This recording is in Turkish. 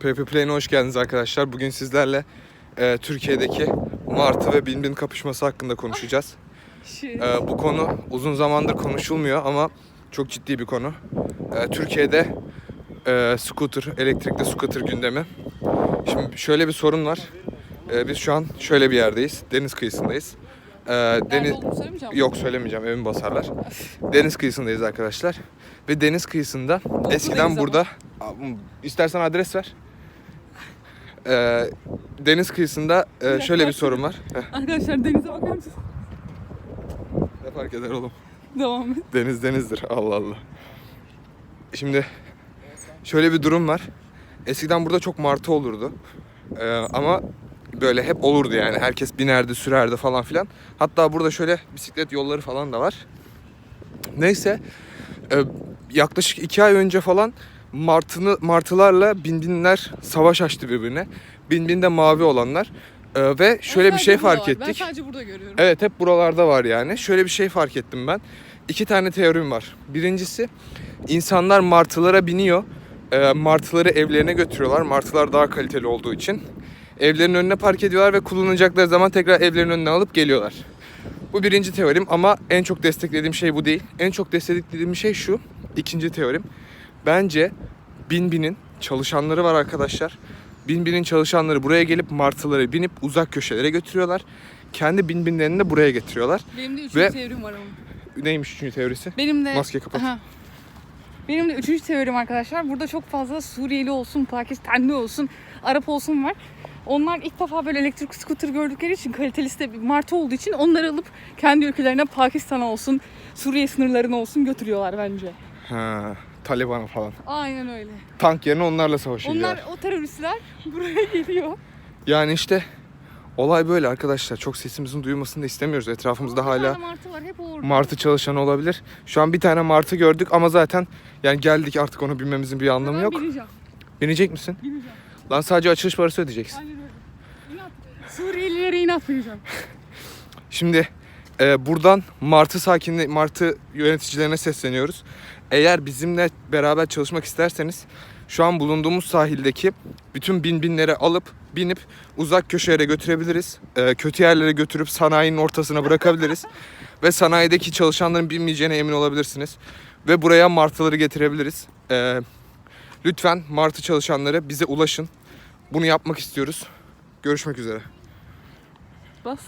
PP Play'ine hoş geldiniz arkadaşlar. Bugün sizlerle e, Türkiye'deki Martı ve Bin Bin kapışması hakkında konuşacağız. Şey, E, bu konu uzun zamandır konuşulmuyor ama çok ciddi bir konu. E, Türkiye'de e, scooter, elektrikli scooter gündemi. Şimdi şöyle bir sorun var. E, biz şu an şöyle bir yerdeyiz. Deniz kıyısındayız. E, deniz... Yok söylemeyeceğim evimi basarlar. Deniz kıyısındayız arkadaşlar. Ve deniz kıyısında eskiden burada istersen adres ver. Ee, deniz kıyısında e, şöyle bir sorun var. Heh, Arkadaşlar denize bakar mısınız? ne fark eder oğlum? Devam et. Deniz denizdir. Allah Allah. Şimdi şöyle bir durum var. Eskiden burada çok martı olurdu. Ee, ama böyle hep olurdu yani. Herkes binerdi, sürerdi falan filan. Hatta burada şöyle bisiklet yolları falan da var. Neyse. e, yaklaşık iki ay önce falan martını martılarla binbinler savaş açtı birbirine. Binbin de mavi olanlar. E, ve şöyle bir Sadece şey fark var. ettik. Ben sadece burada görüyorum. Evet hep buralarda var yani. Şöyle bir şey fark ettim ben. İki tane teorim var. Birincisi insanlar martılara biniyor. Ee, martıları evlerine götürüyorlar. Martılar daha kaliteli olduğu için. Evlerin önüne park ediyorlar ve kullanacakları zaman tekrar evlerin önüne alıp geliyorlar. Bu birinci teorim ama en çok desteklediğim şey bu değil. En çok desteklediğim şey şu. İkinci teorim. Bence Binbin'in çalışanları var arkadaşlar. Binbin'in çalışanları buraya gelip martıları binip uzak köşelere götürüyorlar. Kendi binbinlerini de buraya getiriyorlar. Benim de üçüncü Ve- teorim var ama. Neymiş üçüncü teorisi? Benim de... Maske kapat. Aha. Benim de üçüncü teorim arkadaşlar. Burada çok fazla Suriyeli olsun, Pakistanlı olsun, Arap olsun var. Onlar ilk defa böyle elektrik scooter gördükleri için kalitelisi de bir martı olduğu için onları alıp kendi ülkelerine Pakistan'a olsun, Suriye sınırlarına olsun götürüyorlar bence. Ha, Taliban falan. Aynen öyle. Tank yerine onlarla savaşıyor. Onlar o teröristler buraya geliyor. Yani işte olay böyle arkadaşlar. Çok sesimizin duyulmasını da istemiyoruz. Etrafımızda Bir hala tane martı var hep orada. martı çalışanı olabilir. Şu an bir tane martı gördük ama zaten yani geldik artık onu bilmemizin bir anlamı Ben yok. bineceğim. Binecek misin? Bineceğim. Lan sadece açılış parası ödeyeceksin. Aynen öyle. İnat. Suriyelilere inat bineceğim. Şimdi e, buradan Martı sakinli Martı yöneticilerine sesleniyoruz. Eğer bizimle beraber çalışmak isterseniz şu an bulunduğumuz sahildeki bütün bin binleri alıp binip uzak köşelere götürebiliriz. E, kötü yerlere götürüp sanayinin ortasına bırakabiliriz. Ve sanayideki çalışanların binmeyeceğine emin olabilirsiniz. Ve buraya martıları getirebiliriz. E, lütfen martı çalışanları bize ulaşın. Bunu yapmak istiyoruz. Görüşmek üzere. Bas.